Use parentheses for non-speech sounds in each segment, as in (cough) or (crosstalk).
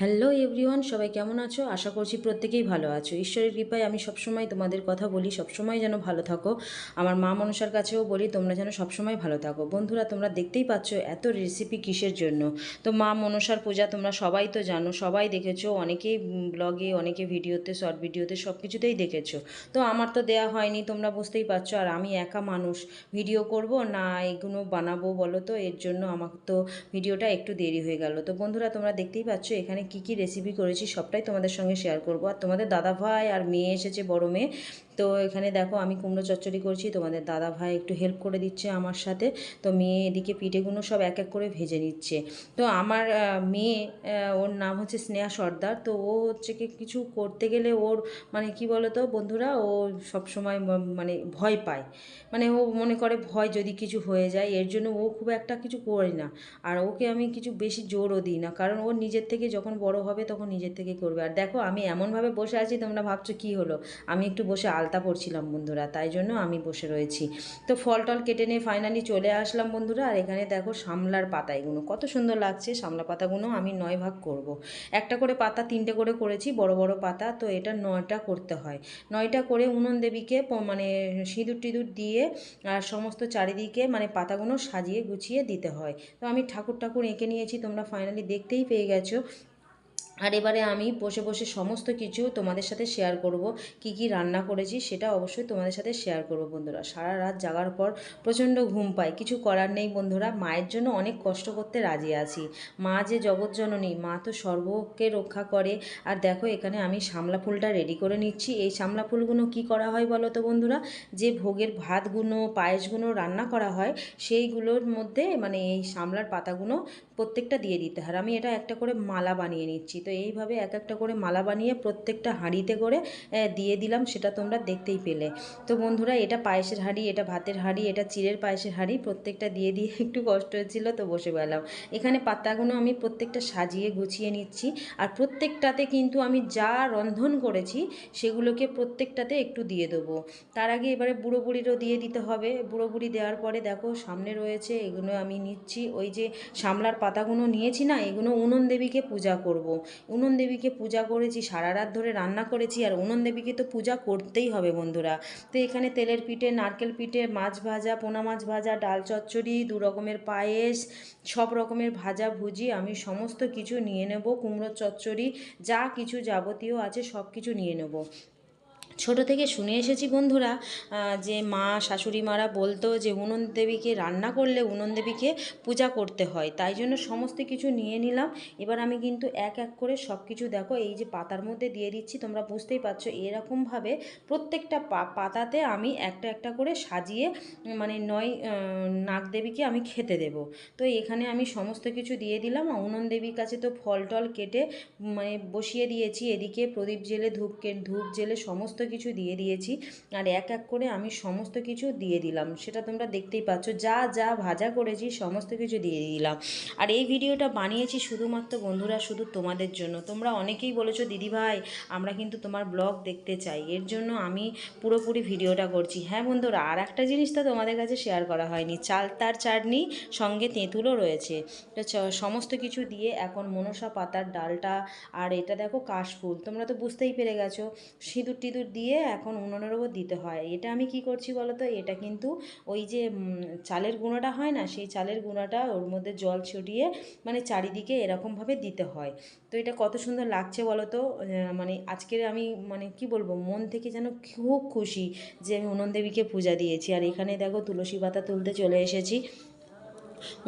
Hello everyone, সবাই কেমন আছো? আশা করছি প্রত্যেকেই ভালো আছো। ঈশ্বরের কৃপায় আমি সবসময় তোমাদের কথা বলি, সবসময় যেন ভালো থাকো। আমার মা মনসার কাছেও বলি, তোমরা যেন সবসময় ভালো থাকো। বন্ধুরা, তোমরা দেখতেই পাচ্ছ এত রেসিপি কিসের জন্য? তো মা মনসার পূজা তোমরা সবাই তো জানো, সবাই দেখেছ, অনেকেই ব্লগে অনেকে ভিডিওতে শর্ট ভিডিওতে সব কিছুতেই দেখেছ। তো আমার তো দেয়া হয়নি, তোমরা বুঝতেই পারছ। আর আমি একা মানুষ ভিডিও করব না এগুলো বানাবো বলো তো? এর জন্য আমার তো ভিডিওটা একটু দেরি হয়ে গেল। তো বন্ধুরা, তোমরা দেখতেই পাচ্ছ, এখানে কি কি রেসিপি করেছি সবটাই তোমাদের সঙ্গে শেয়ার করব। আর তোমাদের দাদা ভাই আর মেয়ে এসেছে, বড় মেয়ে তো এখানে দেখো আমি কুমড়ো চচ্চড়ি করছি, তোমাদের দাদা ভাই একটু হেল্প করে দিচ্ছে আমার সাথে। তো মেয়ে এদিকে পিঠেগুলো সব এক এক করে ভেজে নিচ্ছে। তো আমার মেয়ে ওর নাম হচ্ছে স্নেহা সর্দার। তো ও হচ্ছে কি কিছু করতে গেলে ওর মানে কি বলো তো বন্ধুরা, ও সবসময় মানে ভয় পায়। মানে ও মনে করে ভয় যদি কিছু হয়ে যায়, এর জন্য ও খুব একটা কিছু করে না। আর ওকে আমি কিছু বেশি জোরও দিই না, কারণ ও নিজের থেকে যখন বড় হবে তখন নিজের থেকে করবে। আর দেখো আমি এমনভাবে বসে আছি, তোমরা ভাবছ কি হলো? আমি একটু বসে আলতা পড়ছিলাম বন্ধুরা, তাই জন্য আমি বসে রয়েছি। তো ফল টল কেটে নিয়ে ফাইনালি চলে আসলাম বন্ধুরা, আর এখানে দেখো সামলার পাতা এগুলো কত সুন্দর লাগছে সামলা পাতাগুলো আমি নয় ভাগ করব। একটা করে পাতা তিনটে করে করেছি, বড় বড় পাতা, তো এটা নয়টা করতে হয়। নয়টা করে উনুন দেবীকে মানে সিঁদুর টিঁদুর দিয়ে আর সমস্ত চারিদিকে মানে পাতাগুলো সাজিয়ে গুছিয়ে দিতে হয়। তো আমি ঠাকুর ঠাকুর এঁকে নিয়েছি, তোমরা ফাইনালি দেখতেই পেয়ে গেছো। আর এবারে আমি বসে বসে সমস্ত কিছু তোমাদের সাথে শেয়ার করব, কি কি রান্না করেছি সেটা অবশ্যই তোমাদের সাথে শেয়ার করব বন্ধুরা। সারা রাত জাগার পর প্রচণ্ড ঘুম পায়, কিছু করার নেই বন্ধুরা, মায়ের জন্য অনেক কষ্ট করতে রাজি আছি। মা যে জগৎজননী মা তো সর্বকে রক্ষা করে। আর দেখো এখানে আমি শামলা ফুলটা রেডি করে নিচ্ছি। এই শামলা ফুলগুলো কি করা হয় বলো তো বন্ধুরা? যে ভোগের ভাতগুলো, পায়েসগুলো রান্না করা হয়, সেইগুলোর মধ্যে মানে এই শামলার পাতাগুলো প্রত্যেকটা দিয়ে দিতে হয় আমি এটা একটা করে মালা বানিয়ে নিচ্ছি। তো এইভাবে এক একটা করে মালা বানিয়ে প্রত্যেকটা হাঁড়িতে করে দিয়ে দিলাম, সেটা তোমরা দেখতেই পেলে। তো বন্ধুরা, এটা পায়েসের হাঁড়ি, এটা ভাতের হাঁড়ি, এটা চিড়ের পায়েসের হাঁড়ি, প্রত্যেকটা দিয়ে দিয়ে (laughs) একটু কষ্ট হচ্ছিল তো বসে পেলাম এখানে পাতাগুলো আমি প্রত্যেকটা সাজিয়ে গুছিয়ে নিচ্ছি আর প্রত্যেকটাতে কিন্তু আমি যা রন্ধন করেছি, সেগুলোকে প্রত্যেকটাতে একটু দিয়ে দেবো। তার আগে এবারে বুড়ো বুড়িরও দিয়ে দিতে হবে। বুড়ো বুড়ি দেওয়ার পরে দেখো, সামনে রয়েছে, এগুলো আমি নিচ্ছি। ওই যে শামলার পাতাগুলো নিয়েছি না এগুলো উনুন দেবীকে পূজা করব। উনুন দেবীকে পূজা করেছি, সারা রাত ধরে রান্না করেছি, আর উনুন দেবীকে তো পূজা করতেই হবে বন্ধুরা তো এখানে তেলের পিঠে, নারকেল পিঠে, মাছ ভাজা, পোনা মাছ ভাজা, ডাল চচ্চড়ি, দু রকমের পায়েস, সব রকমের ভাজা ভুজি আমি সমস্ত কিছু নিয়ে নেব, কুমড়োর চচ্চড়ি, যা কিছু যাবতীয় আছে সব কিছু নিয়ে নেব ছোট থেকে শুনে এসেছি বন্ধুরা যে মা শাশুড়ি মারা বলতো যে উনন দেবীকে রান্না করলে উনন দেবীকে পূজা করতে হয় তাই জন্য সমস্ত কিছু নিয়ে নিলাম। এবার আমি কিন্তু এক এক করে সব কিছু দেখো এই যে পাতার মধ্যে দিয়ে দিচ্ছি তোমরা বুঝতেই পারছ এরকমভাবে প্রত্যেকটা পাতাতে আমি একটা একটা করে সাজিয়ে মানে নয় আহ, নাগ দেবীকে আমি খেতে দেব। তো এখানে আমি সমস্ত কিছু দিয়ে দিলাম উনন দেবীর কাছে তো ফল টল কেটে মানে বসিয়ে দিয়েছি এদিকে প্রদীপ জেলে ধূপ কে- ধূপ জেলে সমস্ত কিছু দিয়ে দিয়েছি। আর এক এক করে আমি সমস্ত কিছু দিয়ে দিলাম। সেটা তোমরা দেখতেই পাচ্ছ। যা যা ভাজা করেছি সমস্ত কিছু দিয়ে দিলাম। আর এই ভিডিওটা বানিয়েছি শুধুমাত্র বন্ধুরা, শুধু তোমাদের জন্য। তোমরা অনেকেই বলেছ দিদিভাই আমরা কিন্তু তোমার ব্লগ দেখতে চাই। এর জন্য আমি পুরোপুরি ভিডিওটা করছি। হ্যাঁ বন্ধুরা আর একটা জিনিস তো তোমাদের কাছে শেয়ার করা হয়নি। চাল, তার চাটনি সঙ্গে তেঁতুলও রয়েছে। সমস্ত কিছু দিয়ে এখন মনসা পাতার ডালটা আর এটা দেখো কাশফুল। তোমরা তো বুঝতেই পেরে গেছো। সিঁদুর টিঁদুর দিয়ে এখন উনুনের ওপর দিতে হয়। এটা আমি কি করছি বলো তো এটা কিন্তু ওই যে চালের গুঁড়োটা হয় না? সেই চালের গুঁড়োটা ওর মধ্যে জল ছড়িয়ে মানে চারিদিকে এরকমভাবে দিতে হয়। তো এটা কত সুন্দর লাগছে বলো তো মানে আজকের আমি মানে কি বলব? মন থেকে যেন খুব খুশি যে আমি উনন দেবীকে পূজা দিয়েছি। আর এখানে দেখো তুলসী পাতা তুলতে চলে এসেছি।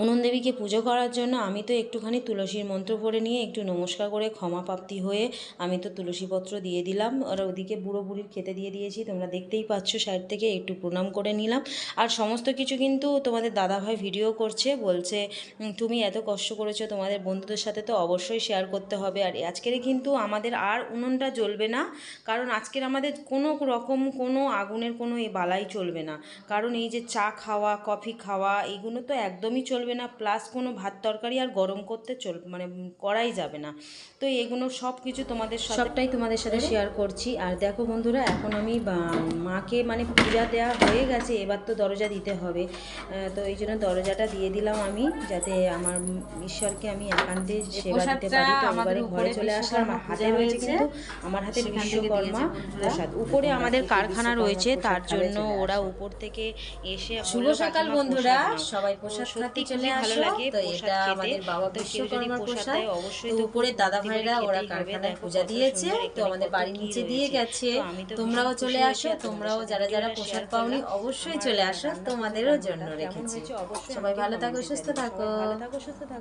উনুন দেবীকে পুজো করার জন্য আমি তো একটুখানি তুলসীর মন্ত্র পড়ে নিয়ে একটু নমস্কার করে ক্ষমা প্রাপ্তি হয়ে আমি তো তুলসীপত্র দিয়ে দিলাম। আর ওদিকে বুড়ো বুড়ির খেতে দিয়ে দিয়েছি, তোমরা দেখতেই পাচ্ছ সাইড থেকে একটু প্রণাম করে নিলাম। আর সমস্ত কিছু কিন্তু তোমাদের দাদাভাই ভিডিও করছে, বলছে তুমি এত কষ্ট করেছ, তোমাদের বন্ধুদের সাথে তো অবশ্যই শেয়ার করতে হবে। আর আজকের কিন্তু আমাদের আর উনুনটা জ্বলবে না, কারণ আজকের আমাদের কোনো রকম কোনো আগুনের কোনো এ বালাই চলবে না। কারণ এই যে চা খাওয়া কফি খাওয়া, এগুলো তো একদমই একদমই চলবে না প্লাস কোনো ভাত তরকারি আর গরম করতে চল মানে করাই যাবে না। তো এগুলো সব কিছু তোমাদের সাথে- সবটাই তোমাদের সাথে শেয়ার করছি। আর দেখো বন্ধুরা এখন আমি মাকে মানে পূজা দেওয়া হয়ে গেছে এবার তো দরজা দিতে হবে। তো এই জন্য দরজাটা দিয়ে দিলাম আমি যাতে আমার ঈশ্বরকে আমি একান্তে সেবা দিতে পারি। তো এবারে ঘরে চলে আসলাম। আমার হাতে রয়েছে কিন্তু আমার হাতে বিশ্বকর্মা প্রসাদ। উপরে আমাদের কারখানা রয়েছে তার জন্য ওরা উপর থেকে এসে শুভ সকাল বন্ধুরা। সবাই প্রসাদ খাতে চলে ভালো আসো লাগে তো এটা আমাদের বাবা তো কেউ যদি প্রসাদ অবশ্যই তো উপরে দাদা ভাইরা ওরা। কারখানায় পূজা দিয়েছে তো আমাদের বাড়ির নিচে দিয়ে গেছে। তোমরাও চলে আসো তোমরাও যারা যারা পোশাক প্রসাদ পাওনি অবশ্যই চলে আসো তোমাদেরও জন্য রেখেছি। সবাই ভালো থাকো সুস্থ থাকো। ভালো থাকো সুস্থ থাকো।